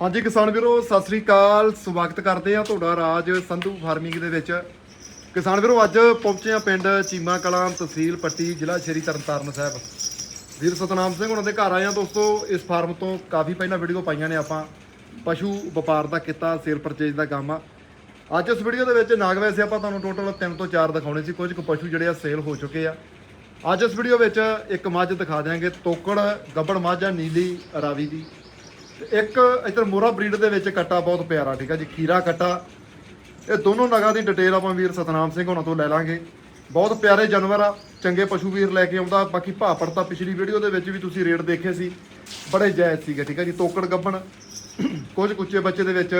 ਹਾਂਜੀ ਕਿਸਾਨ ਵੀਰੋ, ਸਤਿ ਸ੍ਰੀ ਅਕਾਲ। ਸਵਾਗਤ ਕਰਦੇ ਆ ਤੁਹਾਡਾ ਰਾਜ ਸੰਧੂ ਫਾਰਮਿੰਗ ਦੇ ਵਿੱਚ। ਕਿਸਾਨ ਵੀਰੋ, ਅੱਜ ਪਹੁੰਚੇ ਆ ਪਿੰਡ ਚੀਮਾ ਕਲਾਂ ਤਹਿਸੀਲ ਪੱਟੀ, ਜ਼ਿਲ੍ਹਾ ਸ਼੍ਰੀ ਤਰਨਤਾਰਨ ਸਾਹਿਬ। ਵੀਰ ਸਤਨਾਮ ਸਿੰਘ ਉਹਨਾਂ ਦੇ ਘਰ ਆਏ ਆ ਦੋਸਤੋ। ਇਸ ਫਾਰਮ ਤੋਂ ਕਾਫੀ ਪਹਿਲਾਂ ਵੀਡੀਓ ਪਾਈਆਂ ਨੇ ਆਪਾਂ। ਪਸ਼ੂ ਵਪਾਰ ਦਾ ਕੀਤਾ, ਸੇਲ ਪਰਚੇਜ ਦਾ ਕੰਮ ਆ। ਅੱਜ ਇਸ ਵੀਡੀਓ ਦੇ ਵਿੱਚ ਨਾਗ ਵੈਸੇ ਆਪਾਂ ਤੁਹਾਨੂੰ ਟੋਟਲ 3 ਤੋਂ 4 ਦਿਖਾਉਣੇ ਸੀ। ਕੁਝ ਕੁ ਪਸ਼ੂ ਜਿਹੜੇ ਆ ਸੇਲ ਹੋ ਚੁੱਕੇ ਆ। ਅੱਜ ਇਸ ਵੀਡੀਓ ਵਿੱਚ ਇੱਕ ਮੱਝ ਦਿਖਾ ਦਿਆਂਗੇ। ਤੋਕੜ, ਗੱਬੜ ਮੱਝ ਆ, ਨੀਲੀ, ਰਾਵੀ ਦੀ। ਤੇ ਇੱਕ ਇਧਰ ਮੋਰਾ ਬਰੀਡ ਦੇ ਵਿੱਚ ਕੱਟਾ ਬਹੁਤ ਪਿਆਰਾ, ਠੀਕ ਆ ਜੀ, ਖੀਰਾ ਕੱਟਾ। ਇਹ ਦੋਨੋਂ ਨਗਾਂ ਦੀ ਡਿਟੇਲ ਆਪਾਂ ਵੀਰ ਸਤਨਾਮ ਸਿੰਘ ਹੋਣਾ ਤੋਂ ਲੈ ਲਾਂਗੇ। ਬਹੁਤ ਪਿਆਰੇ ਜਾਨਵਰ ਆ, ਚੰਗੇ ਪਸ਼ੂ ਵੀਰ ਲੈ ਕੇ ਆਉਂਦਾ। ਬਾਕੀ ਭਾਪੜ ਤਾਂ ਪਿਛਲੀ ਵੀਡੀਓ ਦੇ ਵਿੱਚ ਵੀ ਤੁਸੀਂ ਰੇਟ ਦੇਖੇ ਸੀ। ਬੜੇ ਜਾਇਜ਼ ਸੀਗੇ, ਠੀਕ ਆ ਜੀ, ਤੋਕੜ ਗੱਬਣ ਕੁਝ ਕੁੱਚੇ ਬੱਚੇ ਦੇ ਵਿੱਚ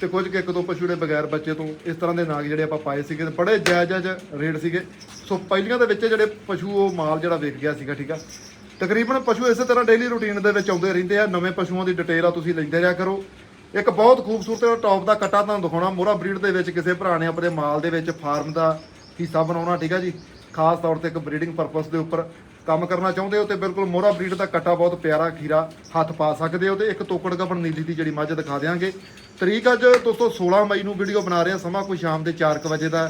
ਤੇ ਕੁਝ ਕੁ ਇੱਕ ਦੋ ਪਸ਼ੂ ਦੇ ਬਗੈਰ ਬੱਚੇ ਤੋਂ ਇਸ ਤਰ੍ਹਾਂ ਦੇ ਨਾਗ ਜਿਹੜੇ ਆਪਾਂ ਪਾਏ ਸੀਗੇ ਤੇ ਬੜੇ ਜਾਇਜ਼ ਜਾਇਜ਼ ਰੇਟ ਸੀਗੇ। ਸੋ ਪਹਿਲੀਆਂ ਦੇ ਵਿੱਚ ਜਿਹੜੇ ਪਸ਼ੂ ਉਹ ਮਾਲ ਜਿਹੜਾ ਵਿਕ ਗਿਆ ਸੀਗਾ, ਠੀਕ ਆ ਤਕਰੀਬਨ ਪਸ਼ੂ ਇਸੇ ਤਰ੍ਹਾਂ ਡੇਲੀ ਰੂਟੀਨ ਦੇ ਵਿੱਚ ਆਉਂਦੇ ਰਹਿੰਦੇ ਆ, ਨਵੇਂ ਪਸ਼ੂਆਂ ਦੀ ਡਿਟੇਲ ਆ ਤੁਸੀਂ ਲੈਂਦੇ ਰਿਹਾ ਕਰੋ। ਇੱਕ ਬਹੁਤ ਖੂਬਸੂਰਤ ਟੌਪ ਦਾ ਕੱਟਾ ਤੁਹਾਨੂੰ ਦਿਖਾਉਣਾ, ਮੋਰਾ ਬਰੀਡ ਦੇ ਵਿੱਚ ਕਿਸੇ ਭਰਾ ਨੇ ਆਪਣੇ ਮਾਲ ਦੇ ਵਿੱਚ ਫਾਰਮ ਦਾ ਹਿੱਸਾ ਬਣਾਉਣਾ, ਠੀਕ ਆ ਜੀ? ਖਾਸ ਤੌਰ ਤੇ ਇੱਕ ਬਰੀਡਿੰਗ ਪਰਪਸ ਦੇ ਉੱਪਰ ਕੰਮ ਕਰਨਾ ਚਾਹੁੰਦੇ ਹੋ ਤੇ ਬਿਲਕੁਲ ਮੋਰਾ ਬਰੀਡ ਦਾ ਕੱਟਾ ਬਹੁਤ ਪਿਆਰਾ ਖੀਰਾ ਹੱਥ ਪਾ ਸਕਦੇ ਹੋ ਤੇ ਇੱਕ ਤੋਕੜ ਗੱਬਣ ਨੀਲੀ ਦੀ ਜਿਹੜੀ ਮੱਝ ਦਿਖਾ ਦਿਆਂਗੇ। ਤਰੀਕ ਅੱਜ ਦੋਸਤੋ 16 ਮਈ ਨੂੰ ਵੀਡੀਓ ਬਣਾ ਰਹੇ ਹਾਂ ਸਮਾਂ ਕੋਈ ਸ਼ਾਮ ਦੇ 4:00 ਵਜੇ ਦਾ।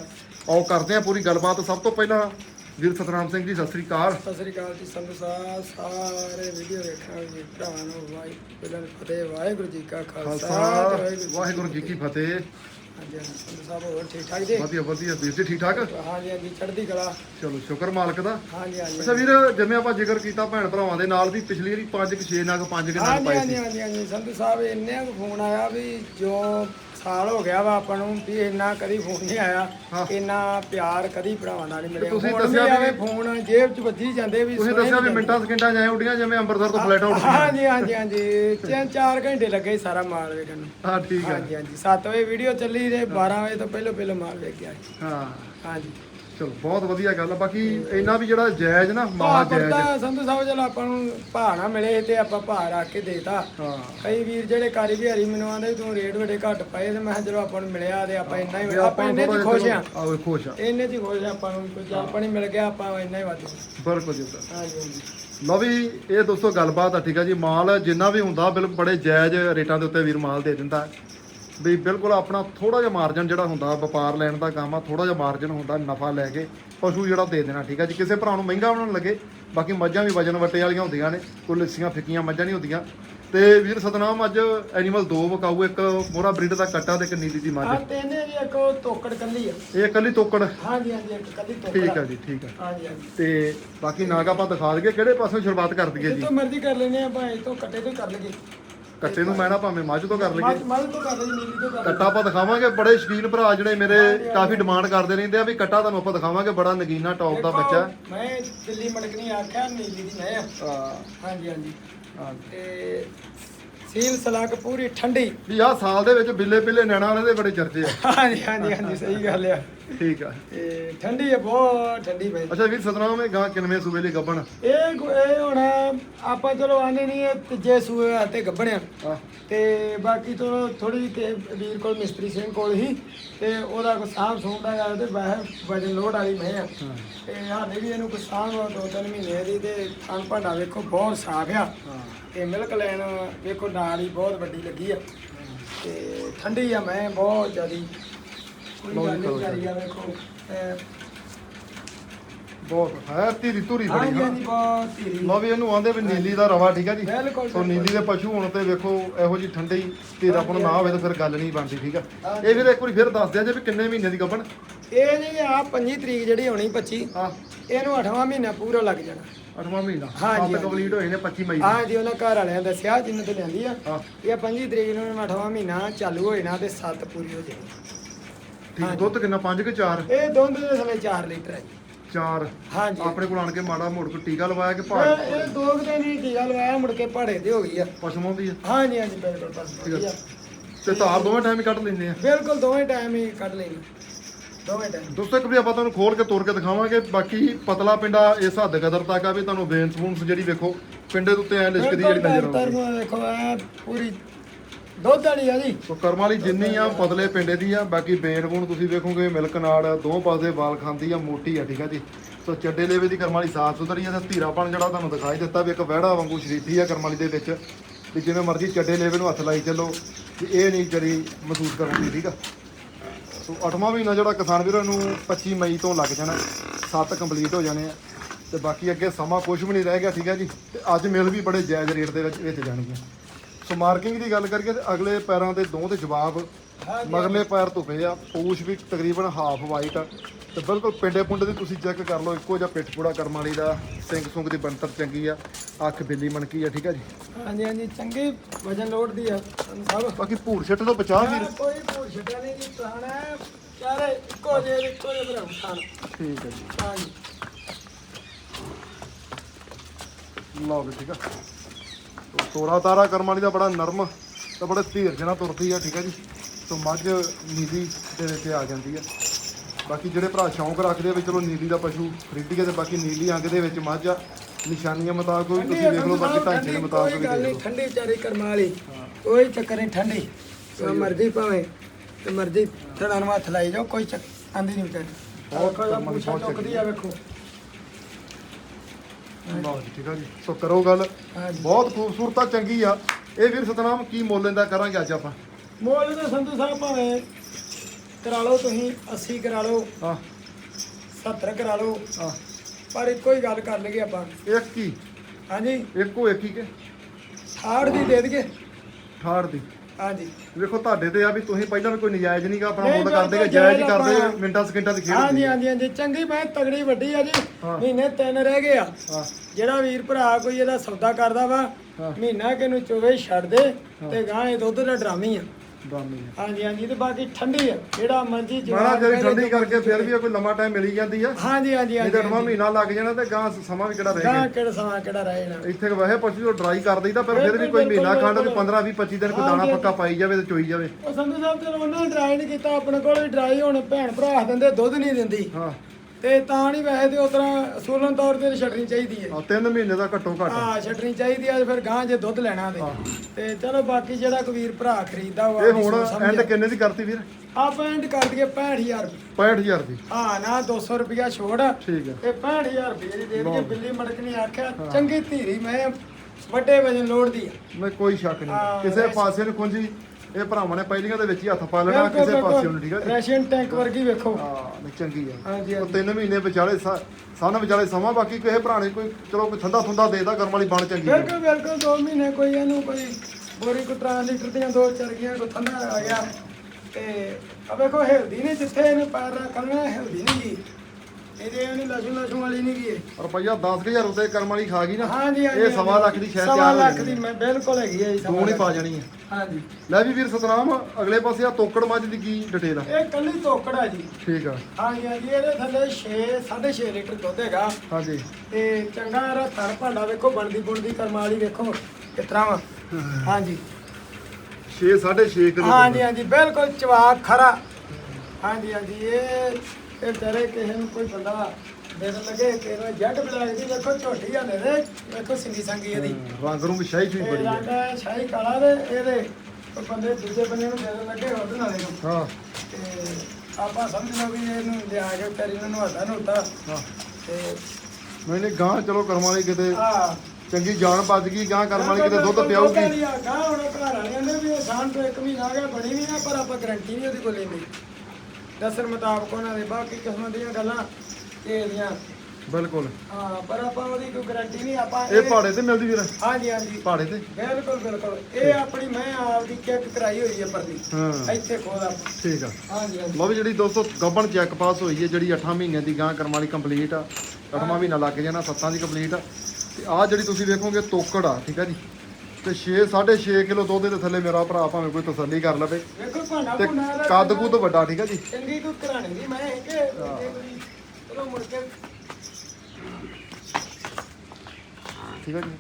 ਆਓ ਕਰਦੇ ਹਾਂ ਪੂਰੀ ਗੱਲਬਾਤ। ਸਭ ਤੋਂ ਪਹਿਲਾਂ ਵੀਰ ਸਤਨਾਮ ਸਿੰਘ ਜੀ ਸਤਿ ਸ੍ਰੀ ਅਕਾਲ। ਸਤਿ ਸ੍ਰੀ ਅਕਾਲ ਜੀ ਸਾਹਿਬ ਸਾਰੇ ਵੀਡੀਓ ਵੇਖਣ ਜੀ ਭਰਾਵਾਂ ਨੂੰ ਵਾਹਿ ਪਹਿਲਾਂ ਫਤਿਹ ਵਾਹਿਗੁਰੂ ਜੀ ਕਾ ਖਾਲਸਾ ਵਾਹਿਗੁਰੂ ਜੀ ਕੀ ਫਤਿਹ। ਹਾਂਜੀ ਹਾਂਜੀ, ਸੰਧੂ ਸਾਹਿਬ ਹੋਰ ਠੀਕ ਠਾਕ ਜੀ? ਵਧੀਆ ਵਧੀਆ ਵੀਰ ਜੀ ਠੀਕ ਠਾਕ? ਹਾਂਜੀ ਹਾਂਜੀ ਚੜ੍ਹਦੀ ਕਲਾ। ਚਲੋ ਸ਼ੁਕਰ ਮਾਲਕ ਦਾ। ਹਾਂਜੀ ਹਾਂਜੀ ਅੱਛਾ ਵੀਰ ਜਿਵੇਂ ਆਪਾਂ ਜ਼ਿਕਰ ਕੀਤਾ ਭੈਣ ਭਰਾਵਾਂ ਦੇ ਨਾਲ ਵੀ ਪਿਛਲੀ ਵਾਰੀ 5 6 ਨਗ 5 ਕਿ ਨਗ ਹਾਂਜੀ ਪਾਏ ਹਾਂਜੀ ਸੀ। ਹਾਂਜੀ ਹਾਂਜੀ ਸੰਧੂ ਸਾਹਿਬ ਇੰਨੇ ਫੋਨ ਆਇਆ ਵੀ ਜੋ ਸਾਲ ਹੋ ਗਿਆ ਵਾ ਆਪਾਂ ਨੂੰ ਵੀ ਇੰਨਾ ਕਦੀ ਫੋਨ ਨਹੀਂ। ਆਇਆ ਇੰਨਾ ਪਿਆਰ ਕਦੀ ਭਰਾਵਾਂ ਨਾਲ ਨਹੀਂ ਮਿਲਿਆ। ਤੁਸੀਂ ਦੱਸਿਆ ਵੀ- ਫੋਨ ਜੇਬ 'ਚ ਵੱਜੀ ਜਾਂਦੇ ਵੀ ਤੁਸੀਂ ਦੱਸਿਆ ਵੀ ਮਿੰਟਾਂ ਸਕਿੰਟਾਂ ਜਾਏ ਉੱਡੀਆਂ ਜਿਵੇਂ ਅੰਮ੍ਰਿਤਸਰ ਤੋਂ ਫਲੈਟ ਆਊਟ ਹਾਂਜੀ ਹਾਂਜੀ ਹਾਂਜੀ। ਤਿੰਨ ਚਾਰ ਘੰਟੇ ਲੱਗੇ ਸਾਰਾ ਮਾਲ ਵੇਖਣ ਨੂੰ। ਹਾਂ ਠੀਕ ਹੈ ਹਾਂਜੀ ਹਾਂਜੀ। 7 ਵਜੇ ਵੀਡੀਓ ਚੱਲੀ ਤੇ 12 ਵਜੇ ਤੋਂ ਪਹਿਲਾਂ ਪਹਿਲਾਂ ਮਾਲ ਵੇਖ ਗਿਆ ਹਾਂ। ਹਾਂਜੀ। ਚਲੋ ਬਹੁਤ ਵਧੀਆ ਗੱਲ ਆ। ਬਾਕੀ ਇੰਨਾ ਵੀ ਜਿਹੜਾ ਜਾਇਜ਼ ਨਾ ਮਹਾ ਜਾਇਜ਼ ਪੜਦਾ ਸੰਧੂ ਸਾਹਿਬ ਚਲ ਆਪਾਂ ਨੂੰ ਭਾਅ ਨਾ ਮਿਲੇ ਤੇ ਆਪਾਂ ਭਾਅ ਰੱਖ ਕੇ ਦੇਤਾ। ਹਾਂ। ਕਈ ਵੀਰ ਜਿਹੜੇ ਕਾਰੀ ਬਿਹਾਰੀ ਮੈਨੂੰ ਆਂਦੇ ਤੂੰ ਰੇਟ ਬੜੇ ਘੱਟ ਪਾਏ ਤੇ ਮੈਂ ਕਿਹਾ ਚਲੋ ਆਪਾਂ ਨੂੰ ਮਿਲਿਆ ਤੇ ਆਪਾਂ ਇੰਨਾ ਹੀ ਆਪਾਂ ਇੰਨੇ ਚ ਖੁਸ਼ ਆ। ਆਓ ਖੁਸ਼ ਆ। ਇੰਨੇ ਹੀ ਖੁਸ਼ ਆ ਆਪਾਂ ਨੂੰ ਕੋਈ ਆਪਾਂ ਨਹੀਂ ਮਿਲ ਗਿਆ ਆਪਾਂ ਇੰਨਾ ਹੀ ਵੱਧ ਬਿਲਕੁਲ ਜੀ। ਹਾਂਜੀ ਹਾਂਜੀ। ਲਓ ਵੀ ਇਹ ਦੋਸਤੋ ਗੱਲਬਾਤ ਆ ਠੀਕ ਆ ਜੀ। ਮਾਲ ਜਿੰਨਾ ਵੀ ਹੁੰਦਾ ਬਿਲਕੁਲ ਬੜੇ ਜਾਇਜ਼ ਰੇਟਾਂ ਦੇ ਉੱਤੇ ਵੀਰ ਮਾਲ ਦੇ ਦਿੰਦਾ। ਵੀ ਬਿਲਕੁਲ ਆਪਣਾ ਥੋੜਾ ਜਿਹਾ ਮਾਰਜਨ ਜਿਹੜਾ ਹੁੰਦਾ ਵਪਾਰ ਲੈਣ ਦਾ ਕੰਮ ਆ ਥੋੜਾ ਜਿਹਾ ਮਾਰਜਨ ਹੁੰਦਾ ਨਫਾ ਲੈ ਕੇ ਪਸ਼ੂ ਜਿਹੜਾ ਦੇ ਦੇਣਾ ਠੀਕ ਆ ਜੀ? ਕਿਸੇ ਭਰਾ ਨੂੰ ਮਹਿੰਗਾ ਬਣਨ ਲੱਗੇ ਬਾਕੀ ਮੱਝਾਂ ਵੀ ਵਜਨ ਵੱਟੇ ਵਾਲੀਆਂ ਹੁੰਦੀਆਂ ਨੇ ਕੋਈ ਲੱਸੀਆਂ ਫਿੱਕੀਆਂ ਮੱਝਾਂ ਨਹੀਂ ਹੁੰਦੀਆਂ। ਤੇ ਵੀਰ ਸਤਨਾਮ ਅੱਜ ਐਨੀਮਲ ਦੋ ਵਿਕਾਊ ਇੱਕ ਮੋਹਰਾ ਬਰੀਡ ਦਾ ਕੱਟਾ ਤੇ ਇੱਕ ਨੀਲੀ ਦੀ ਮੱਝ। ਆ ਤਿੰਨੇ ਜੀ ਇੱਕ ਤੋਕੜ ਕੱਲੀ ਆ। ਇਹ ਇਕੱਲੀ ਤੋਕੜ? ਹਾਂਜੀ ਹਾਂਜੀ ਇੱਕ ਕੱਲੀ ਤੋਕੜ ਠੀਕ ਆ ਜੀ ਠੀਕ ਆ। ਹਾਂਜੀ ਹਾਂਜੀ। ਤੇ ਬਾਕੀ ਨਾਗ ਆਪਾਂ ਦਿਖਾ ਦਈਏ ਕਿਹੜੇ ਪਾਸੋਂ ਸ਼ੁਰੂਆਤ ਕਰ ਦਈਏ ਜੀ? ਜਿੱਥੋਂ ਮਰਜ਼ੀ ਕਰ ਲੈਨੇ ਆ ਭਾਵੇਂ ਤੋਂ ਕੱਟੇ ਤੋਂ ਕਰ ਲਈਏ। ਕੱਟੇ ਨੂੰ ਮੈਂ ਨਾ ਭਾਵੇਂ ਮੱਝ ਤੋਂ ਕਰ ਲਈਏ। ਮੱਝ ਤੋਂ ਕਰ ਲਈ ਨੀਲੀ ਤੋਂ ਕਰ ਲਈ ਕੱਟਾ ਆਪਾਂ ਦਿਖਾਵਾਂਗੇ ਬੜੇ ਸ਼ਕੀਨ ਭਰਾ ਜਿਹੜੇ ਮੇਰੇ ਕਾਫੀ ਡਿਮਾਂਡ ਕਰਦੇ ਰਹਿੰਦੇ ਆ ਵੀ ਕੱਟਾ ਤੁਹਾਨੂੰ ਆਪਾਂ ਦਿਖਾਵਾਂਗੇ ਬੜਾ ਨਗੀਨਾ ਟੌਪ ਦਾ ਬੱਚਾ। ਮੈਂ ਦਿੱਲੀ ਮੜਕਣੀ ਆਖਿਆ ਨੀਲੀ ਦੀ ਮੈਂ ਆ। ਹਾਂਜੀ ਹਾਂਜੀ। ਤੇ ਸੀਲ ਸਲਾਕ ਪੂਰੀ ਠੰਡੀ। ਵੀ ਆਹ ਸਾਲ ਦੇ ਵਿੱਚ ਬਿੱਲੇ ਬਿੱਲੇ ਨੈਣਾ ਵਾਲੇ ਦੇ ਬੜੇ ਚਰਚੇ ਆ। ਹਾਂਜੀ ਹਾਂਜੀ ਹਾਂਜੀ ਸਹੀ ਗੱਲ ਆ। ਠੀਕ ਆ। ਤੇ ਠੰਡੀ ਹੈ ਬਹੁਤ ਠੰਡੀ ਬਈ। ਅੱਛਾ ਵੀਰ ਸਤਨਾਮ ਇਹ ਗਾਂ ਕਿਨਵੇਂ ਸੂਬੇ ਲਈ ਗੱਬਣ? ਇਹ ਗੁ- ਇਹ ਹੁਣ ਆਪਾਂ ਚਲੋ ਆਨੇ ਨਹੀਂ ਇਹ ਤੀਜੇ ਸੂਏ ਹੱਥੇ ਗੱਬਣਿਆ ਆ। ਤੇ ਬਾਕੀ ਤੋਂ ਥੋੜੀ ਜਿਹੀ ਤੇ ਵੀਰ ਕੋਲ ਮਿਸਤਰੀ ਸਿੰਘ ਕੋਲ ਹੀ ਤੇ ਉਹਦਾ ਕੋ ਸਾਂਭ ਸੂੰਭਦਾ ਗਾ ਤੇ ਵੈਸੇ ਵਜਨ ਲੋਡ ਵਾਲੀ ਮੈਂ ਆ। ਤੇ ਹਾਲੇ ਵੀ ਇਹਨੂੰ ਕੋ ਸਾਂਭ ਦੋ ਤਿੰਨ ਮਹੀਨੇ ਦੀ ਤੇ ਥਣ ਭਾਂਡਾ ਵੇਖੋ ਬਹੁਤ ਸਾਫ਼ ਆ। ਹਾਂ। ਤੇ ਮਿਲਕ ਲੈਣ ਵੇਖੋ ਨਾਲ ਹੀ ਬਹੁਤ ਵੱਡੀ ਲੱਗੀ ਆ। ਤੇ ਠੰਡੀ ਆ ਮੈਂ ਬਹੁਤ ਜ਼ਿਆਦੀ। ਕਰੀ ਤੇ ਬਹੁਤ ਹੈ ਧੀਰੀ ਧੂਰੀ ਬੜੀ ਹਾਂਜੀ ਨਾ ਹਾਂਜੀ ਬਹੁਤ ਧੀਰੀ। ਲਓ ਵੀ ਇਹਨੂੰ ਆਂਦੇ ਵੀ ਨੀਲੀ ਦਾ ਰਵਾ ਠੀਕ ਆ ਜੀ। ਬਿਲਕੁਲ ਸੋ ਨੀਲੀ ਦੇ ਪਸ਼ੂ ਹੋਣ ਤੇ ਵੇਖੋ ਇਹੋ ਜੀ ਠੰਡੀ ਧੀਰਾ ਆਪਾਂ ਨੂੰ ਨਾ ਹੋਵੇ ਤਾਂ ਫਿਰ ਗੱਲ ਨਹੀਂ ਬਣਦੀ ਠੀਕ ਆ। ਇਹ ਵੀਰ ਇੱਕ ਵਾਰੀ ਫਿਰ ਦੱਸ ਦਿਆ ਜੇ ਵੀ ਕਿੰਨੇ ਮਹੀਨੇ ਦੀ ਗੱਬਣ ਇਹ ਜੀ ਆ 25 ਤਰੀਕ ਜਿਹੜੀ ਹੋਣੀ 25 ਆ ਇਹਨੂੰ 8ਵਾਂ ਮਹੀਨਾ ਪੂਰਾ ਲੱਗ ਜਾਣਾ। ਅੱਠਵਾਂ ਮਹੀਨਾ। ਹਾਂਜੀ, ਸੱਤ ਕੰਪਲੀਟ ਹੋਏ ਨੇ 25 ਮਈ। ਨੂੰ ਹਾਂ ਜੀ ਉਹਨਾਂ ਘਰ ਵਾਲਿਆਂ ਦੱਸਿਆ ਜਿੰਨ ਤੋਂ ਲਿਆਂਦੀ ਆ। ਹਾਂ। ਇਹ 25 ਤਰੀਕ ਨੂੰ 8ਵਾਂ ਮਹੀਨਾ ਚਾਲੂ ਹੋਏ ਨਾ ਤੇ 7 ਪੂਰੀ ਹੋ ਜਾਣੀ। ਠੀਕ ਦੁੱਧ ਕਿੰਨਾ? 5 ਕਿ 4 ਇਹ ਦੁੱਧ ਦੇ ਸਮੇਂ 4 ਲੀਟਰ ਹੈ ਜੀ। 4 ਹਾਂ ਜੀ ਆਪਣੇ ਕੋਲ ਆਣ ਕੇ ਮਾੜਾ ਮੋੜ ਕੇ ਟੀਕਾ ਲਵਾਇਆ ਕਿ ਇਹ ਭਾੜ ਇਹ ਦੋ ਕੁ ਦਿਨ ਹੀ ਟੀਕਾ ਲਵਾਇਆ ਮੁੜ ਕੇ ਪਹਾੜੇ ਤੇ ਹੋ ਗਈ ਆ। ਪਸ਼ੂਆਂ ਦੀ ਆ। ਹਾਂ ਜੀ ਹਾਂ ਜੀ ਬਿਲਕੁਲ ਬਸ ਵਧੀਆ। ਤੇ ਧਾਰ ਦੋਵੇਂ ਟਾਈਮ ਹੀ ਕੱਢ ਲੈਂਦੇ ਆ? ਬਿਲਕੁਲ ਦੋਵੇਂ ਟਾਈਮ ਹੀ ਕੱਢ ਲੈਣੀ ਦੋਵੇਂ ਟਾਈਮ ਦੋਸਤੋ ਇੱਕ ਵੀ ਆਪਾਂ ਤੁਹਾਨੂੰ ਖੋਲ ਕੇ ਤੋੜ ਕੇ ਦਿਖਾਵਾਂਗੇ। ਬਾਕੀ ਪਤਲਾ ਪਿੰਡਾ ਇਸ ਹੱਦ ਕਦਰ ਤੱਕ ਆ ਵੀ ਤੁਹਾਨੂੰ ਬੇਨ ਸਪੂਨਸ ਜਿਹੜੀ ਵੇਖੋ ਪਿੰਡੇ ਦੇ ਉੱਤੇ ਐ ਲਿਸ਼ਕਦੀ ਜਿਹੜੀ ਨਜ਼ਰ ਆਉਂਦੀ ਨੂੰ ਦੇਖੋ ਐ ਪੂਰੀ ਦੁੱਧ ਵਾਲੀ ਆ ਜੀ। ਸੋ ਕਰਮ ਵਾਲੀ ਜਿੰਨੀ ਆ, ਪਤਲੇ ਪਿੰਡੇ ਦੀ ਆ, ਬਾਕੀ ਬੇਨ ਬੂਨ ਤੁਸੀਂ ਵੇਖੋਗੇ, ਮਿਲਕ ਨਾੜ, ਦੋ ਪਾਸੇ ਵਾਲ ਖਾਂਦੀ ਆ, ਮੋਟੀ ਆ, ਠੀਕ ਆ ਜੀ। ਸੋ ਚੱਡੇ ਲੇਵੇ ਦੀ ਕਰਮ ਵਾਲੀ ਸਾਫ਼ ਸੁਥਰੀ ਆ ਤੇ ਧੀਰਾਪਣ ਜਿਹੜਾ ਤੁਹਾਨੂੰ ਦਿਖਾਈ ਦਿੱਤਾ ਵੀ ਇੱਕ ਵਹਿੜਾ ਵਾਂਗੂ ਸ਼ਰੀਫੀ ਆ ਕਰਮ ਵਾਲੀ ਦੇ ਵਿੱਚ। ਵੀ ਜਿਵੇਂ ਮਰਜ਼ੀ ਚੱਡੇ ਲੇਵੇ ਨੂੰ ਹੱਥ ਲਾਈ ਚੱਲੋ ਕਿ ਇਹ ਨਹੀਂ ਜਰੀ ਮਹਿਸੂਸ ਕਰਾਉਂਦੀ ਠੀਕ ਆ। ਸੋ ਅੱਠਵਾਂ ਮਹੀਨਾ ਜਿਹੜਾ ਕਿਸਾਨ ਵੀਰਾਂ ਨੂੰ 25 ਮਈ ਤੋਂ ਲੱਗ ਜਾਣਾ, ਸੱਤ ਕੰਪਲੀਟ ਹੋ ਜਾਣੇ ਆ। ਤੇ ਬਾਕੀ ਅੱਗੇ ਸਮਾਂ ਕੁਝ ਵੀ ਨਹੀਂ ਰਹਿ ਗਿਆ, ਠੀਕ ਹੈ ਜੀ। ਤੇ ਅੱਜ ਮਿਲ ਵੀ ਬੜੇ ਜਾਇਜ਼ ਰੇਟ ਦੇ ਵਿੱਚ ਵਿੱਚ ਜਾਣਗੀਆਂ। ਸੋ ਮਾਰਕਿੰਗ ਦੀ ਗੱਲ ਕਰੀਏ ਤੇ ਅਗਲੇ ਪੈਰਾਂ ਦੇ ਦੋ ਦੇ ਜਵਾਬ। ਮਗਰਲੇ ਪੈਰ ਧੁੱਪੇ ਆ ਪੂਛ ਵੀ ਤਕਰੀਬਨ ਹਾਫ ਵਾਈਟ ਆ। ਤੇ ਬਿਲਕੁਲ ਪਿੰਡੇ ਪੁੰਡੇ ਦੀ ਤੁਸੀਂ ਚੈੱਕ ਕਰ ਲਓ ਇੱਕੋ ਜਿਹਾ ਪਿੱਠ ਪੂੜਾ ਕਰਮ ਵਾਲੀ ਦਾ ਸਿੰਘ ਸੁੰਗ ਦੀ ਬਣਤਰ ਚੰਗੀ ਆ ਅੱਖ ਬਿੱਲੀ ਮਣਕੀ ਆ ਠੀਕ ਆ ਜੀ? ਹਾਂਜੀ ਹਾਂਜੀ ਚੰਗੀ ਵਜਨ ਲੋਡ ਦੀ ਆ ਸਭ। ਬਾਕੀ ਭੂੜ ਛੱਟ ਤੋਂ ਬਚਾ ਵੀਰ ਕੋਈ ਭੂਲ ਛੱਡਿਆ ਨਹੀਂ ਜੀ ਪੁਰਾਣਾ। ਚਾਰੇ ਇੱਕੋ ਜਿਹੇ ਇੱਕੋ ਜਿਹੇ ਭਰਾ ਖਾਨ ਠੀਕ ਹੈ ਜੀ। ਹਾਂਜੀ। ਲਓ ਵੀ ਠੀਕ ਆ। ਤੋਰਾ ਤਾਰਾ ਕਰਮ ਵਾਲੀ ਦਾ ਬੜਾ ਨਰਮ ਤੇ ਬੜੇ ਧੀਰ ਜਨਾ ਤੁਰਦੀ ਆ ਠੀਕ ਆ ਜੀ। ਸੋ ਮੱਝ ਨੀਲੀ ਦੇ ਵਿੱਚ ਆ ਜਾਂਦੀ ਆ। ਬਾਕੀ ਜਿਹੜੇ ਭਰਾ ਸ਼ੌਂਕ ਰੱਖਦੇ ਆ ਵੀ ਚਲੋ ਨੀਲੀ ਦਾ ਪਸ਼ੂ ਖਰੀਦੀਏ ਤੇ ਬਾਕੀ ਨੀਲੀ ਅੰਗ ਦੇ ਵਿੱਚ ਮੱਝ ਆ। ਨਿਸ਼ਾਨੀਆਂ ਮੁਤਾਬਕ ਵੀ ਤੁਸੀਂ ਦੇਖ ਲਓ ਬਾਕੀ ਢਾਂਚੇ ਦੇ ਮੁਤਾਬਕ ਵੀ ਦੇਖ ਲਓ। ਠੰਡੀ ਵਿਚਾਰੀ ਕਰਮਾ ਵਾਲੀ ਕੋਈ ਚੱਕਰ ਨਹੀਂ ਠੰਡੀ। ਜੋ ਮਰਜ਼ੀ ਭਾਵੇਂ ਤੇ ਮਰਜ਼ੀ ਥੜਾ ਨੂੰ ਹੱਥ ਲਾਈ ਜਾਓ ਕੋਈ ਚੱਕ ਆਂਦੀ ਨਹੀਂ ਵਿਚਾਰੀ। ਬਹੁਤ ਕਰਮਾਂ ਪੁੱਛਾ ਬਹੁਤ ਚੁੱਕਦੀ ਆ। ਵੇਖੋ। ਲਓ ਜੀ ਠੀਕ ਆ ਜੀ। ਸੋ ਕਰੋ ਗੱਲ। ਬਹੁਤ ਖੂਬਸੂਰਤ ਆ ਚੰਗੀ ਆ। ਇਹ ਵੀਰ ਸਤਨਾਮ ਕੀ ਮੁੱਲ ਲੈਂਦਾ ਕਰਾਂਗੇ ਅੱਜ ਆਪਾਂ? ਮੋਲ ਦੇ ਸੰਧੂ ਸਾਹਿਬ ਭਾਵੇਂ ਕਰਾ ਲਓ ਤੁਸੀਂ 80 ਕਰਾ ਲਓ ਆ 70 ਕਰਾ ਲਓ ਆ ਪਰ ਇੱਕੋ ਹੀ ਗੱਲ ਕਰ ਲਈਏ ਆਪਾਂ। ਇੱਕ ਹੀ ਹਾਂਜੀ। ਇੱਕੋ ਇੱਕ ਹੀ ਕੇ? 68 ਦੀ ਦੇ ਦਈਏ। 68 ਦੀ। ਹਾਂਜੀ। ਵੇਖੋ ਤੁਹਾਡੇ ਤੇ ਆ ਵੀ ਤੁਸੀਂ ਪਹਿਲਾਂ ਵੀ ਕੋਈ ਨਜਾਇਜ਼ ਨਹੀਂਗਾ ਆਪਣਾ ਨਹੀਂ, ਮੁੱਲ ਕਰਦੇ ਬਿਲਕੁਲ ਜਾਇਜ਼ ਹੀ ਜਾਇਜ਼ ਕਰਦੇ ਆਪਾਂ- ਮਿੰਟਾਂ ਸਕਿੰਟਾਂ ਦੀ ਖੇਡ ਹਾਂਜੀ ਹਾਂਜੀ ਹਾਂਜੀ। ਚੰਗੀ ਮੈਂ ਤਗੜੀ ਵੱਡੀ ਆ ਜੀ। ਹਾਂ। ਮਹੀਨੇ ਤਿੰਨ ਰਹਿ ਗਏ ਆ। ਹਾਂ। ਜਿਹੜਾ ਵੀਰ ਭਰਾ ਕੋਈ ਇਹਦਾ ਸੌਦਾ ਕਰਦਾ ਵਾ ਹਾਂ। ਮਹੀਨਾ ਕਿ ਨੂੰ ਚੋਵੇ ਛੱਡ ਦੇ ਤੇ ਗਾਂ ਇਹ ਦੁੱਧ ਦਾ ਡਰਾਮੀ ਆ। ਹਾਂਜੀ ਹਾਂਜੀ ਤੇ ਬਾਕੀ ਠੰਡੀ ਆ। ਜਿਹੜਾ ਮਰਜ਼ੀ ਮਾਰਾ ਜਿਹੜੀ ਠੰਡੀ ਕਰਕੇ ਫਿਰ ਵੀ ਇਹ ਕੋਈ ਲੰਮਾ ਟਾਈਮ ਮਿਲੀ ਜਾਂਦੀ ਆ। ਹਾਂਜੀ ਹਾਂਜੀ ਨਹੀਂ ਹਾਂਜੀ ਤਾਂ ਅਠਵਾਂ ਮਹੀਨਾ ਲੱਗ ਜਾਣਾ ਤੇ ਗਾਂ ਸਮਾਂ ਵੀ ਕਿਹੜਾ ਰਹਿ ਗਾਂ ਗਿਆ ਕਿਹੜਾ ਸਮਾਂ ਕਿਹੜਾ ਰਹਿ ਜਾਣਾ। ਇੱਥੇ ਵੈਸੇ ਪਸ਼ੂ ਜੋ ਡਰਾਈ ਕਰ ਦਈਦਾ ਪਰ ਫਿਰ ਵੀ ਕੋਈ ਮਹੀਨਾ ਖੰਡ ਤੇ ਬਿਲਕੁਲ। 15 20 25 ਦਿਨ ਕੋਈ ਦਾਣਾ ਪੱਕਾ ਪਾਈ ਜਾਵੇ ਤੇ ਚੋਈ ਜਾਵੇ। ਉਹ ਸੰਧੂ ਸਾਹਿਬ ਚਲੋ ਉਹਨਾਂ ਨੇ ਡਰਾਈ ਨਹੀਂ ਕੀਤਾ ਆਪਣੇ ਕੋਲ ਵੀ ਡਰਾਈ ਹੁਣ ਭੈਣ ਭਰਾ ਦਿੰਦੇ ਦੁੱਧ ਨਹੀਂ ਦਿੰਦੀ। ਹਾਂ। ਤੇ ਤਾਂ ਨਹੀਂ ਵੈਸੇ ਤੇ ਉਸ ਤਰ੍ਹਾਂ ਅਸੂਲਨ ਤੌਰ ਤੇ ਛੱਡਣੀ ਚਾਹੀਦੀ ਹੈ। ਆ ਤਿੰਨ ਮਹੀਨੇ ਦਾ ਘੱਟੋ ਘੱਟ। ਹਾਂ ਛੱਡਣੀ ਚਾਹੀਦੀ ਆ ਫਿਰ ਗਾਂ ਜੇ ਦੁੱਧ ਲੈਣਾ ਤੇ। ਤੇ ਚਲੋ ਬਾਕੀ ਜਿਹੜਾ ਕਬੀਰ ਭਰਾ ਖਰੀਦਦਾ ਉਹ ਇਹ ਹੁਣ ਐਂਡ ਕਿੰਨੇ ਦੀ ਕਰਤੀ ਵੀਰ? ਆਪਾਂ ਐਂਡ ਕਰ ਦਈਏ 65000 ਰੁਪਏ 65000 ਦੀ। ਹਾਂ ਨਾ 200 ਰੁਪਿਆ ਛੋੜ। ਠੀਕ ਹੈ। ਤੇ 65000 ਰੁਪਏ ਦੀ ਦੇ ਬਿੱਲੀ ਮੜਕ ਨੇ ਆਖਿਆ ਚੰਗੀ ਧੀਰੀ ਮੈਂ ਵੱਡੇ ਵਜਨ ਲੋੜ ਦੀ ਆ। ਮੈਂ ਕੋਈ ਸ਼ੱਕ ਨਹੀਂ। ਹਾਂ, ਕਿਸੇ ਪਾਸੇ ਨੂੰ ਖੁੰਜੀ ਇਹ ਭਰਾਵਾਂ ਨੇ ਪਹਿਲੀਆਂ ਦੇ ਵਿੱਚ ਹੀ ਹੱਥ ਪਾ ਲੈਣਾ ਕਿਸੇ ਪਾਸੇ ਨੂੰ ਠੀਕ ਹੈ ਜੀ। ਰਸ਼ੀਅਨ ਟੈਂਕ ਵਰਗੀ ਵੇਖੋ। ਹਾਂ ਨਹੀਂ ਚੰਗੀ ਆ। ਉਹ ਹਾਂਜੀ। ਤਿੰਨ ਮਹੀਨੇ ਵਿਚਾਲੇ ਸਾ- ਸਾਨ ਵਿਚਾਲੇ ਸਮਾਂ ਬਾਕੀ ਕਿਸੇ ਭਰਾ ਨੇ ਕੋਈ ਚਲੋ ਕੋਈ ਠੰਡਾ ਠੁੰਡਾ ਦੇਦਾ ਗਰਮ ਵਾਲੀ ਬਣ ਚੰਗੀ ਆ। ਬਿਲਕੁਲ ਬਿਲਕੁਲ 2 ਮਹੀਨੇ ਕੋਈ ਇਹਨੂੰ ਕੋਈ ਬੋਰੀ ਕੋ ਲੀਟਰ ਦੀਆਂ ਦੋ ਚਰਗੀਆਂ ਕੋ ਠੰਡਾ ਆ ਗਿਆ। ਤੇ ਆ ਵੇਖੋ ਹਿਲਦੀ ਨਹੀਂ ਜਿੱਥੇ ਇਹਨੂੰ ਪੈਰ ਰੱਖਣਾ ਹਿਲਦੀ ਨਹੀਂ ਗਈ ਇਹਦੇ ਇਹਨੂੰ ਲਸੂ ਲਸੂ ਵਾਲੀ ਨਹੀਂ ਗਈ ਇਹ। ਰੁਪਈਆ 10000 ਉੱਤੇ ਕਰਮ ਵਾਲੀ ਖਾ ਗਈ ਨਾ ਹਾਂਜੀ ਹਾਂਜੀ ਇਹ ਸਵਾ ਲੱਖ ਦੀ ਸ਼ਾਇਦ ਸਵਾ ਤਿਆਰ ਹੋ ਲੱਖ ਜਾਣੀ ਦੀ ਮੈਂ ਬਿਲਕੁਲ ਹੈਗੀ ਹੈ ਜੀ ਸਵਾ ਦੋ ਨਹੀਂ ਲੱਖ। ਪਾ ਜਾਣੀ ਹੈ ਹਾਂਜੀ। ਲੈ ਵੀ ਵੀਰ ਸਤਨਾਮ ਅਗਲੇ ਪਾਸੇ ਆ ਤੋਕੜ ਮੱਝ ਦੀ ਕੀ ਡਿਟੇਲ ਆ? ਇਹ ਕੱਲੀ ਤੋਕੜਾ ਜੀ। ਠੀਕ ਆ। ਹਾਂਜੀ ਹਾਂਜੀ ਇਹਦੇ ਥੱਲੇ 6 6.5 ਲੀਟਰ ਦੁੱਧ ਹੈਗਾ। ਹਾਂਜੀ। ਤੇ ਚੰਗਾ ਇਹਦਾ ਥੜ ਭਾਂਡਾ ਵੇਖੋ ਬਣਦੀ ਬਣਦੀ ਕਰਮਾ ਵਾਲੀ ਵੇਖੋ ਕਿਸ ਤਰ੍ਹਾਂ ਵਾ। ਹਾਂਜੀ। 6 6.5 ਕਿਲੋ ਹਾਂਜੀ ਹਾਂਜੀ ਬਿਲਕੁਲ ਚਵਾਕ ਖਰਾ। ਹਾਂਜੀ ਹਾਂਜੀ ਇਹ ਇਹ ਵਿਚਾਰੇ ਕਿਸੇ ਨੂੰ ਕੋਈ ਬੰਦਾ ਦੇ ਦੇਣ ਲੱਗੇ ਇਹਨੂੰ ਜੱਟ ਬਲੈਕ ਦੀ ਵੇਖੋ ਝੋਟੀ ਆ ਦੇ ਵੇਖੋ ਸਿੰਗੀ ਸੰਗੀ ਇਹਦੀ। ਰੰਗ ਰੂੰਗ ਸ਼ਾਹੀ ਇਹ ਬੜੀ ਹੈ ਰੰਗ ਹੈ ਸ਼ਾਹੀ ਕਾਲਾ ਦੇ ਇਹਦੇ ਉਹ ਬੰਦੇ ਦੂਜੇ ਬੰਦੇ ਨੂੰ ਦੇ ਦੇਣ ਲੱਗੇ ਉਹਦੇ ਨਾਲ ਇਹਨੂੰ। ਹਾਂ। ਤੇ ਆਪਾਂ ਸਮਝ ਲਓ ਵੀ ਇਹਨੂੰ ਲਿਆ ਕੇ ਵਿਚਾਰੀ ਨੂੰ ਨਹਾਤਾ ਨਹਾਤਾ ਹਾਂ। ਤੇ ਨਹੀਂ ਗਾਂ ਚਲੋ ਕਰਮ ਵਾਲੀ ਕਿਤੇ ਆ ਚੰਗੀ ਜਾਨ ਬਚ ਗਈ ਗਾਂ ਕਰਮ ਵਾਲੀ ਕਿਤੇ ਦੁੱਧ ਪਿਆਊਗੀ। ਗਾਂ ਹੁਣ ਘਰ ਵਾਲਿਆਂ ਨੇ ਵੀ ਇਹ ਸਾਨ ਤੋਂ ਇੱਕ ਮਹੀਨਾ ਆ ਗਿਆ ਬਣੀ ਵੀ ਆ ਪਰ ਆਪਾਂ ਗਰੰਟੀ ਨਹੀਂ ਉਹਦੀ ਕੋਲ ਲੈਂਦੇ। ਦੱਸਣ ਮੁਤਾਬਕ ਉਹਨਾਂ ਦੇ ਬਾਕੀ ਕਿਸਮਾਂ ਦੀਆਂ ਗੱਲਾਂ ਇਹ ਦੀਆਂ। ਬਿਲਕੁਲ। ਹਾਂ ਪਰ ਆਪਾਂ ਉਹਦੀ ਕੋਈ ਗਰੰਟੀ ਨਹੀਂ ਆਪਾਂ ਇਹ ਪਹਾੜੇ ਤੇ ਮਿਲਦੀ ਵੀਰ ਹਾਂਜੀ ਹਾਂਜੀ। ਪਹਾੜੇ ਤੇ? ਬਿਲਕੁਲ ਬਿਲਕੁਲ। ਇਹ ਆਪਣੀ ਮੈਂ ਆਪਦੀ ਚੈੱਕ ਕਰਾਈ ਹੋਈ ਹੈ ਪਰਦੀ ਹਾਂ। ਇੱਥੇ ਖੋਦ ਆਪਾਂ। ਠੀਕ ਆ। ਹਾਂਜੀ ਹਾਂਜੀ। ਲਓ ਵੀ ਜਿਹੜੀ ਦੋਸਤੋ ਗੱਬਣ ਚੈੱਕ ਪਾਸ ਹੋਈ ਹੈ ਜਿਹੜੀ 8 ਮਹੀਨਿਆਂ ਦੀ ਗਾਂ ਕਰਮ ਵਾਲੀ ਕੰਪਲੀਟ ਆ। 8ਵਾਂ ਮਹੀਨਾ ਲੱਗ ਜਾਣਾ 7ਾਂ ਦੀ ਕੰਪਲੀਟ ਆ। ਤੇ ਆ ਜਿਹੜੀ ਤੁਸੀਂ ਵੇਖੋਗੇ ਤੋਕੜ ਆ ਠੀਕ ਆ ਜੀ? ਤੇ 6 6.5 ਕਿਲੋ ਦੁੱਧ ਦੇ ਥੱਲੇ ਮੇਰਾ ਭਰਾ ਭਾਵੇਂ ਕੋਈ ਤਸੱਲੀ ਕਰ ਲਵੇ। ਵੇਖੋ ਤੇ ਦਾ ਕੱਦ ਕੁੱਦ ਵੱਡਾ ਠੀਕ ਆ ਜੀ? ਚੰਗੀ ਤੂੰ ਘਰਾਣੇ ਦੀ ਮੈਂ ਹੈ। ਕਿ ਚਲੋ ਮੁੜ ਕੇ ਠੀਕ ਆ ਜੀ।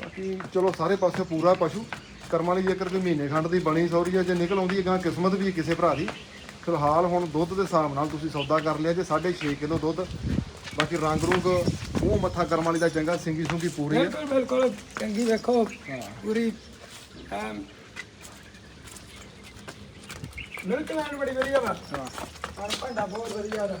ਬਾਕੀ ਚਲੋ ਸਾਰੇ ਪਾਸੇ ਪੂਰਾ ਪਸ਼ੂ। ਕਰਮਾਂ ਵਾਲੀ ਜੇਕਰ ਕੋਈ ਮਹੀਨੇ ਖੰਡ ਦੀ ਬਣੀ ਸੌਰੀ ਆ ਜੇ ਨਿਕਲ ਆਉਂਦੀ ਹੈ ਗਾਂ ਕਿਸਮਤ ਵੀ ਹੈ ਕਿਸੇ ਭਰਾ ਦੀ। ਫਿਲਹਾਲ ਹੁਣ ਦੁੱਧ ਦੇ ਹਿਸਾਬ ਨਾਲ ਤੁਸੀਂ ਸੌਦਾ ਕਰ ਲਿਆ ਜੇ 6.5 ਕਿਲੋ ਦੁੱਧ। ਬਾਕੀ ਰੰਗ ਰੂੰਗ ਮੂੰਹ ਮੱਥਾ ਕਰਮ ਵਾਲੀ ਦਾ ਚੰਗਾ ਸਿੰਗੀ ਸੁੰਗੀ ਪੂਰੀ ਹੈ। ਬਿਲਕੁਲ ਬਿਲਕੁਲ। ਚੰਗੀ ਵੇਖੋ ਪੂਰੀ। ਐਮ ਮਿਲਕ ਲਾਈਨ ਬੜੀ ਵਧੀਆ ਵਾ। ਹਾਂ। ਪਰ ਭਾਂਡਾ ਬਹੁਤ ਵਧੀਆ ਦਾ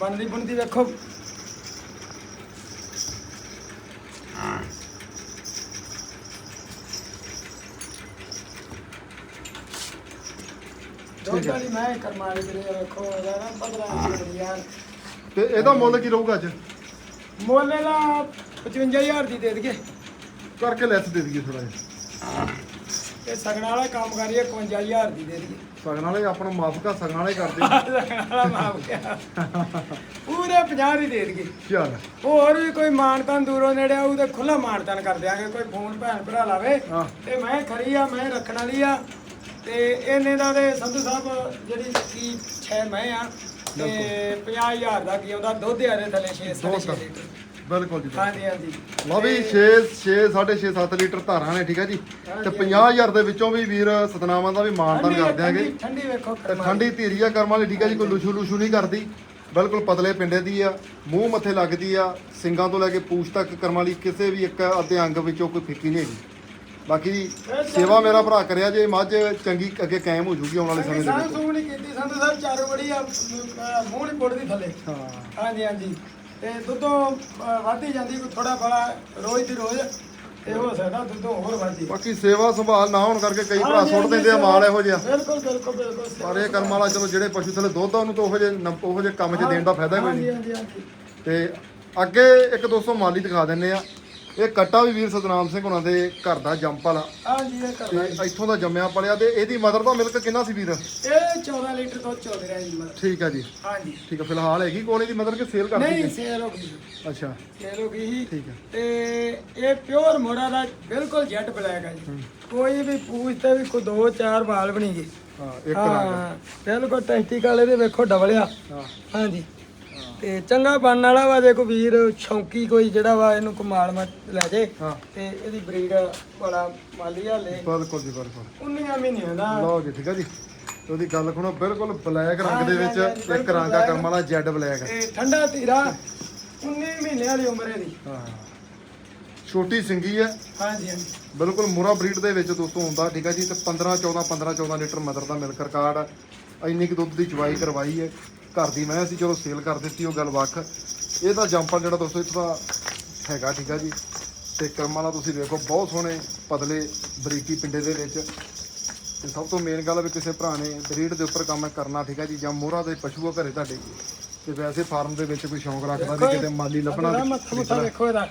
ਬਣਦੀ ਬਣਦੀ ਵੇਖੋ। ਦੁੱਧ ਵਾਲੀ ਮੈਂ ਕਰਮਾਲੀ ਵੀਰੇ ਵੇਖੋ ਇਹਦਾ ਨਾ ਜਿਹੜੀਆਂ ਤੇ ਇਹਦਾ ਮੁੱਲ ਕੀ ਰਹੂਗਾ ਅੱਜ? ਮੁੱਲ ਇਹਦਾ 55000 ਦੀ ਦੇ ਦਈਏ। ਕਰਕੇ ਲੈਸ ਦੇ ਦਈਏ ਥੋੜਾ ਜਿਹਾ। ਤੇ ਸਗਣ ਵਾਲਾ ਕੰਮ ਕਰੀਏ 55000 ਦੀ ਦੇ ਦਈਏ। ਸਗਨ ਵਾਲੇ ਆਪਣਾ ਮਾਫਕਾ ਸਗਨ ਵਾਲੇ ਕਰਦੇ ਸਗਣ ਵਾਲਾ ਮਾਫ ਗਿਆ ਪੂਰੇ 50 ਦੀ ਦੇ ਦਈਏ। ਚੱਲ। ਹੋਰ ਵੀ ਕੋਈ ਮਾਨਤਾਨ ਦੂਰੋਂ ਨੇੜੇ ਆਊ ਤੇ ਖੁੱਲਾ ਮਾਨਤਾਨ ਕਰ ਦਿਆਂਗੇ ਕੋਈ ਫੋਨ ਭੈਣ ਭਰਾ ਲਾਵੇ। ਹਾਂ। ਤੇ ਮੈਂ ਖਰੀ ਆ ਮੈਂ ਰੱਖਣ ਵਾਲੀ ਆ। ਤੇ ਇਹਨੇ ਦਾ ਤੇ ਸੰਧੂ ਸਾਹਿਬ ਜਿਹੜੀ ਕੀ 6 ਮੈਂ ਆ ਤੇ 50000 ਦਾ ਕੀ ਆਉਂਦਾ? ਦੁੱਧ ਆ ਦੇ ਥੱਲੇ 6 ਦੁੱਧ। 6 ਲੀਟਰ। ਬਿਲਕੁਲ ਜੀ ਹਾਂਜੀ ਹਾਂਜੀ। ਲਓ ਵੀ 6 6 6.5 7 ਲੀਟਰ ਧਾਰਾਂ ਨੇ ਠੀਕ ਹੈ ਜੀ? ਤੇ 50000 ਦੇ ਵਿੱਚੋਂ ਵੀ ਵੀਰ ਸਤਨਾਮਾਂ ਦਾ ਵੀ ਮਾਨਦਾਨ ਕਰ ਦਿਆਂਗੇ। ਠੰਡੀ- ਵੇਖੋ ਤੇ ਠੰਡੀ ਧੀਰੀਆ ਕਰਮ ਵਾਲੀ ਠੀਕ ਹੈ ਜੀ ਕੋਈ ਲੁਸ਼ੂ ਲੁਸ਼ੂ ਨਹੀਂ ਕਰਦੀ। ਬਿਲਕੁਲ ਪਤਲੇ ਪਿੰਡੇ ਦੀ ਆ ਮੂੰਹ ਮੱਥੇ ਲੱਗਦੀ ਆ ਸਿੰਗਾਂ ਤੋਂ ਲੈ ਕੇ ਪੂਛ ਤੱਕ ਕਰਮ ਵਾਲੀ ਕਿਸੇ ਵੀ ਇੱਕ ਅੱਧੇ ਅੰਗ ਵਿੱਚੋਂ ਕੋਈ ਫਿੱਕੀ ਨਹੀਂ ਹੈਗੀ। ਬਾਕੀ ਸੇਵਾ ਮੇਰਾ ਭਰਾ ਕਰਿਆ ਜੇ ਮੱਝ ਚੰਗੀ ਅੱਗੇ ਕਾਇਮ ਹੋ ਜੂਗੀ ਆਉਣ ਵਾਲੇ ਸਮੇਂ ਦੇ ਵਿੱਚ। ਸੂਹ ਨਹੀਂ ਕੀਤੀ ਸੰਧੂ ਸਾਹਿਬ ਚਾਰੋ ਬੜੀ ਆ ਮੂੰਹ ਨਹੀਂ ਪੁੱਟਦੀ ਥੱਲੇ। ਹਾਂ। ਹਾਂਜੀ ਹਾਂਜੀ। ਤੇ ਦੁੱਧੋਂ ਵੱਧ ਜਾਂਦੀ ਕੋਈ ਥੋੜਾ ਬੜਾ ਰੋਜ਼ ਦੀ ਰੋਜ਼ ਤੇ ਹੋ ਸਕਦਾ ਦੁੱਧੋਂ ਹੋਰ ਵੱਧੀ ਬਾਕੀ ਸੇਵਾ ਸੰਭਾਲ ਨਾ ਹੋਣ ਕਰਕੇ ਕਈ ਭਰਾ ਸੁੱਟ ਦਿੰਦੇ ਆ ਮਾਲ ਇਹੋ ਜਿਹਾ। ਬਿਲਕੁਲ ਬਿਲਕੁਲ ਬਿਲਕੁਲ ਪਰ ਇਹ ਕਰਮ ਵਾਲਾ ਚਲੋ ਜਿਹੜੇ ਪਸ਼ੂ ਥਲੇ ਦੁੱਧ ਆ ਉਹਨੂੰ ਤਾਂ ਉਹੋ ਜਿਹੇ ਨਮ- ਉਹੋ ਜਿਹੇ ਕੰਮ 'ਚ ਦੇਣ ਦਾ ਫਾਇਦਾ ਕੋਈ ਨਹੀਂ। ਤੇ ਅੱਗੇ ਇੱਕ ਦੋਸਤੋ ਮਾਲੀ ਦਿਖਾ ਦਿੰਨੇ ਆ। ਇਹ ਕੱਟਾ ਵੀ ਵੀਰ ਸਤਨਾਮ ਸਿੰਘ ਹੁਣਾਂ ਦੇ ਘਰ ਦਾ ਜੰਪਲ ਆ। ਹਾਂਜੀ ਇਹ ਕਰਦਾ ਤੇ ਇੱਥੋਂ ਦਾ ਜੰਮਿਆ ਪਲਿਆ ਤੇ ਇਹਦੀ ਮਦਰ ਦਾ ਮਿਲਕ ਕਿੰਨਾ ਸੀ ਵੀਰ? ਇਹ 14 ਲੀਟਰ ਦੁੱਧ ਚੋਦ ਰਿਹਾ ਜੀ ਮਤਲਬ ਠੀਕ ਆ ਜੀ। ਹਾਂਜੀ। ਠੀਕ ਆ ਫਿਲਹਾਲ ਹੈਗੀ ਕੋਲੇ ਦੀ ਮਦਰ ਕਿ ਸੇਲ ਕਰਦੀ ਨਹੀਂ ਹੈ? ਸੇਲ ਹੋ ਗਈ। ਅੱਛਾ। ਸੇਲ ਹੋ ਗਈ ਸੀ। ਠੀਕ ਆ। ਤੇ ਇਹ ਪਿਓਰ ਮੋਰਾ ਦਾ ਬਿਲਕੁਲ ਜੈਟ ਬਲੈਕ ਹੈ ਜੀ। ਕੋਈ ਵੀ ਪੂਛ ਤੇ ਵੀ ਕੋਈ ਦੋ ਚਾਰ ਵਾਲ ਬਣੀ ਗਏ ਹਾਂ ਇੱਕ ਰੰਗ ਹਾਂ ਬਿਲਕੁਲ ਟੈਸਟੀਕਲ ਇਹਦੇ ਵੇਖੋ ਡਬਲ ਆ ਹਾਂ। ਹਾਂਜੀ। ਤੇ ਚੰਗਾ ਬਣਨ ਵਾਲਾ ਵਾ ਜੇ ਕੋਈ ਵੀਰ ਸ਼ੌਂਕੀ ਕੋਈ ਜਿਹੜਾ ਵਾ ਇਹਨੂੰ ਕਮਾਲ ਮਾ ਲੈ ਜੇ। ਹਾਂ। ਤੇ ਇਹਦੀ ਬਰੀਡ ਬੜਾ ਮਾਲੀ ਹਾਲੇ ਬਿਲਕੁਲ ਜੀ ਬਿਲਕੁਲ 19 ਮਹੀਨਿਆਂ ਦਾ ਲਓ ਜੀ ਠੀਕ ਆ ਜੀ। ਉਹਦੀ ਗੱਲ ਸੁਣੋ ਬਿਲਕੁਲ ਬਲੈਕ ਰੰਗ ਦੇ ਹਾਂਜੀ, ਹਾਂਜੀ, ਵਿੱਚ ਇੱਕ ਬਿਲਕੁਲ ਰੰਗ ਆ black। ਕਰਮ ਵਾਲਾ ਜੈਡ ਬਲੈਕ। ਤੇ ਠੰਡਾ ਧੀਰਾ 19 ਮਹੀਨਿਆਂ ਦੀ ਉਮਰ ਇਹਦੀ। ਹਾਂ। ਛੋਟੀ ਸਿੰਗੀ ਹੈ ਹਾਂਜੀ ਹਾਂਜੀ ਬਿਲਕੁਲ ਮੁਰਾ ਬਰੀਡ ਦੇ ਵਿੱਚ ਦੋਸਤੋ ਹੁੰਦਾ ਠੀਕ ਹੈ ਜੀ। ਤੇ 15 14 15 14 ਲੀਟਰ ਮਦਰ ਦਾ ਮਿਲਕ ਰਿਕਾਰਡ ਆ। ਇੰਨੀ ਕੁ ਦੁੱਧ ਦੀ ਚਵਾਈ ਕਰਵਾਈ ਹੈ ਘਰ ਦੀ ਮੈਂ ਅਸੀਂ ਚਲੋ ਸੇਲ ਕਰ ਦਿੱਤੀ ਉਹ ਗੱਲ ਵੱਖ। ਇਹ ਤਾਂ ਜੰਪਰ ਜਿਹੜਾ ਦੋਸਤੋ ਇੱਥੋਂ ਦਾ ਹੈਗਾ ਠੀਕ ਹੈ ਜੀ। ਤੇ ਕਰਮ ਵਾਲਾ ਤੁਸੀਂ ਵੇਖੋ ਬਹੁਤ ਸੋਹਣੇ ਪਤਲੇ ਬਰੀਕੀ ਪਿੰਡੇ ਦੇ ਵਿੱਚ। ਤੇ ਸਭ ਤੋਂ ਮੇਨ ਗੱਲ ਆ ਵੀ ਕਿਸੇ ਭਰਾ ਨੇ ਬਰੀਡ ਦੇ ਉੱਪਰ ਕੰਮ ਕਰਨਾ ਠੀਕ ਹੈ ਜੀ ਜਾਂ ਮੋਹਰਾ ਦੇ ਪਸ਼ੂ ਆ ਘਰੇ ਤੁਹਾਡੇ। ਤੇ ਵੈਸੇ ਫਾਰਮ ਦੇ ਵਿੱਚ ਕੋਈ ਸ਼ੌਂਕ ਰੱਖਦਾ ਵੀ ਕਿਤੇ ਮਾਲੀ ਲੱਭਣਾ ਆਪਣਾ ਮੱਥਾ ਮੁੱਥਾ ਵੇਖੋ ਇਹਦਾ।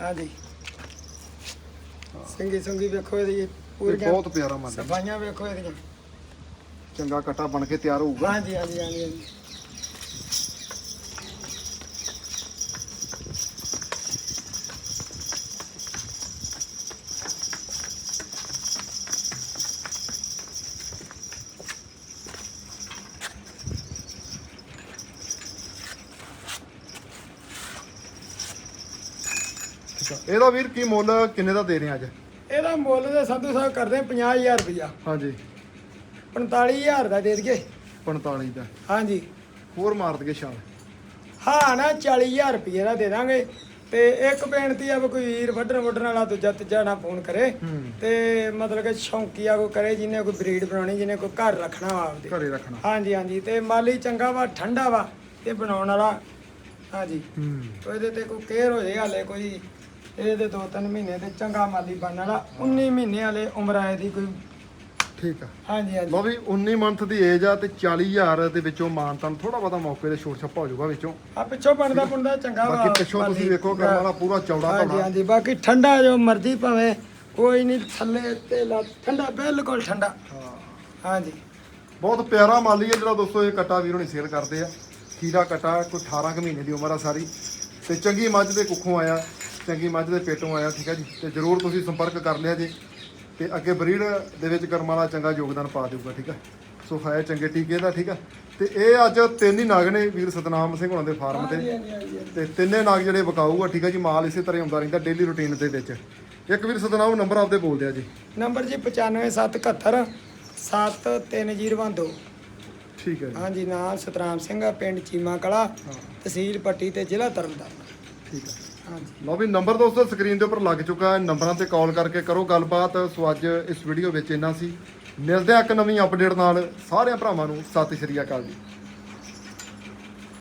ਹਾਂਜੀ ਸਿੰਗੀ ਸੁੰਗੀ ਵੇਖੋ ਇਹਦੀ ਤੇ ਪੂਰੀਆਂ ਬਹੁਤ ਪਿਆਰਾ ਮਾਲੀ। ਸਫਾਈਆਂ ਵੇਖੋ ਇਹਦੀਆਂ। ਚੰਗਾ ਕੱਟਾ ਬਣ ਕੇ ਤਿਆਰ ਹੋਊਗਾ। ਹਾਂਜੀ ਹਾਂਜੀ ਹਾਂਜੀ ਹਾਂਜੀ। ਇਹਦਾ ਵੀਰ ਕੀ ਮੁੱਲ ਕਿੰਨੇ ਦਾ ਦੇ ਰਹੇ ਆ ਅੱਜ? ਇਹਦਾ ਮੁੱਲ ਤੇ ਸੰਧੂ ਸਾਹਿਬ ਕਰਦੇ ਆ 50000 ਰੁਪਇਆ ਹਾਂਜੀ। 45000 ਦਾ ਦੇ ਦਈਏ। 45 ਦਾ। ਹਾਂਜੀ। ਹੋਰ ਮਾਰ ਦਗੇ ਛਾਲ। ਹਾਂ ਨਾ 40000 ਰੁਪਏ ਦਾ ਦੇ ਦਾਂਗੇ। ਤੇ ਇੱਕ ਬੇਨਤੀ ਆ ਵੀ ਕੋਈ ਵੀਰ ਵੱਢਣ ਵੱਢਣ ਵਾਲਾ ਦੂਜਾ ਤੀਜਾ ਨਾ ਫੋਨ ਕਰੇ। ਤੇ ਮਤਲਬ ਕਿ ਸ਼ੌਂਕੀਆ ਕੋ ਕਰੇ ਜਿਹਨੇ ਕੋਈ ਬਰੀਡ ਬਣਾਉਣੀ ਜਿਹਨੇ ਕੋਈ ਘਰ ਰੱਖਣਾ ਵਾ ਆਪਦੇ। ਘਰੇ ਰੱਖਣਾ। ਹਾਂਜੀ ਹਾਂਜੀ। ਤੇ ਮਾਲੀ ਚੰਗਾ ਵਾ ਠੰਡਾ ਵਾ ਤੇ ਬਣਾਉਣ ਵਾਲਾ। ਹਾਂਜੀ। ਹੂੰ। ਉਹਦੇ ਤੇ ਕੋਈ ਕੇਅਰ ਹੋ ਜੇ ਹਾਲੇ ਕੋਈ ਇਹਦੇ ਦੋ ਤਿੰਨ ਮਹੀਨੇ ਤੇ ਚੰਗਾ ਮਾਲੀ ਬਣਨ ਵਾਲਾ। 19 ਮਹੀਨੇ ਵਾਲੇ ਉਮਰ ਆਏ ਦੀ ਕੋਈ ਠੀਕ ਆ। ਹਾਂਜੀ ਹਾਂਜੀ। ਲਓ ਵੀ 19 ਮੰਥ ਦੀ ਏਜ ਆ ਤੇ 40000 ਦੇ ਵਿੱਚੋਂ ਮਾਨਤਨ ਥੋੜਾ ਬਹੁਤਾ ਮੌਕੇ ਤੇ ਛੋਟ ਛੱਪਾ ਹੋ ਜਾਊਗਾ ਵਿੱਚੋਂ। ਆ ਪਿੱਛੋਂ ਬਣਦਾ ਬਣਦਾ ਚੰਗਾ ਵਾ। ਬਾਕੀ ਪਿੱਛੋਂ ਤੁਸੀਂ। ਵੇਖੋ ਕਰਨ ਵਾਲਾ ਪੂਰਾ ਚੌੜਾ ਹਾਂਜੀ ਹਾਂਜੀ ਬਾਕੀ ਠੰਡਾ ਜੋ ਮਰਜ਼ੀ ਭਾਵੇਂ ਕੋਈ ਨਹੀਂ ਥੱਲੇ ਤੇ ਲਾ ਠੰਡਾ ਬਿਲਕੁਲ ਠੰਡਾ। ਹਾਂਜੀ। ਬਹੁਤ ਪਿਆਰਾ ਮਾਲੀ ਹੈ ਜਿਹੜਾ ਦੋਸਤੋ ਇਹ ਕਟਾ ਵੀਰੋਂ ਨਹੀਂ ਸੇਲ ਕਰਦੇ ਆ। ਖੀਰਾ ਕਟਾ ਕੋਈ 18 ਕੁ ਮਹੀਨੇ ਦੀ ਉਮਰ ਆ ਸਾਰੀ। ਤੇ ਚੰਗੀ ਮੱਝ ਦੇ ਕੁੱਖੋਂ ਆਇਆ ਚੰਗੀ ਮੱਝ ਦੇ ਪੇਟੋਂ ਆਇਆ ਠੀਕ ਹੈ ਜੀ। ਤੇ ਜਰੂਰ ਤੁਸੀਂ ਸੰਪਰਕ ਕਰ ਲਿਆ ਜੇ। ਤੇ ਅੱਗੇ ਬਰੀਡ ਦੇ ਵਿੱਚ ਕਰਮ ਵਾਲਾ ਚੰਗਾ ਯੋਗਦਾਨ ਪਾ ਦੇਊਗਾ ਠੀਕ ਹੈ ਸੋ ਹੈ ਚੰਗੇ ਟੀਕੇ ਦਾ ਠੀਕ ਹੈ ਤੇ ਇਹ ਅੱਜ ਤਿੰਨ ਹੀ ਨਾਗ ਨੇ ਵੀਰ ਸਤਨਾਮ ਸਿੰਘ ਹੁਣਾਂ ਦੇ ਫਾਰਮ ਤੇ। ਤੇ ਤਿੰਨੇ ਨਾਗ ਜਿਹੜੇ ਵਿਕਾਊ ਆ ਠੀਕ ਹੈ ਜੀ? ਮਾਲ ਇਸੇ ਤਰ੍ਹਾਂ ਹੀ ਆਉਂਦਾ ਰਹਿੰਦਾ ਡੇਲੀ ਰੁਟੀਨ ਦੇ ਵਿੱਚ। ਇੱਕ ਵੀਰ ਸਤਨਾਮ ਨੰਬਰ ਆਪਦੇ ਬੋਲਦੇ ਆ ਜੀ। ਨੰਬਰ ਜੀ 95771 73012 ਠੀਕ ਹੈ ਜੀ। ਹਾਂਜੀ ਨਾਮ ਸਤਰਾਮ ਸਿੰਘ ਆ ਪਿੰਡ ਚੀਮਾ ਕਲਾ ਤਹਿਸੀਲ ਪੱਟੀ ਤੇ ਜ਼ਿਲ੍ਹਾ ਤਰਨਤਾਰਨ। ਠੀਕ ਹੈ। ਲਓ ਵੀ ਨੰਬਰ ਦੋਸਤੋ ਸਕਰੀਨ ਦੇ ਉੱਪਰ ਲੱਗ ਚੁੱਕਾ ਹੈ। ਨੰਬਰਾਂ ਤੇ ਕਾਲ ਕਰਕੇ ਕਰੋ ਗੱਲਬਾਤ। ਸੋ ਅੱਜ ਇਸ ਵੀਡੀਓ ਵਿੱਚ ਇੰਨਾ ਸੀ। ਮਿਲਦੇ ਆ ਇੱਕ ਨਵੀਂ ਅਪਡੇਟ ਨਾਲ। ਸਾਰਿਆਂ ਭਰਾਵਾਂ ਨੂੰ ਸਤਿ ਸ਼੍ਰੀ ਅਕਾਲ ਜੀ।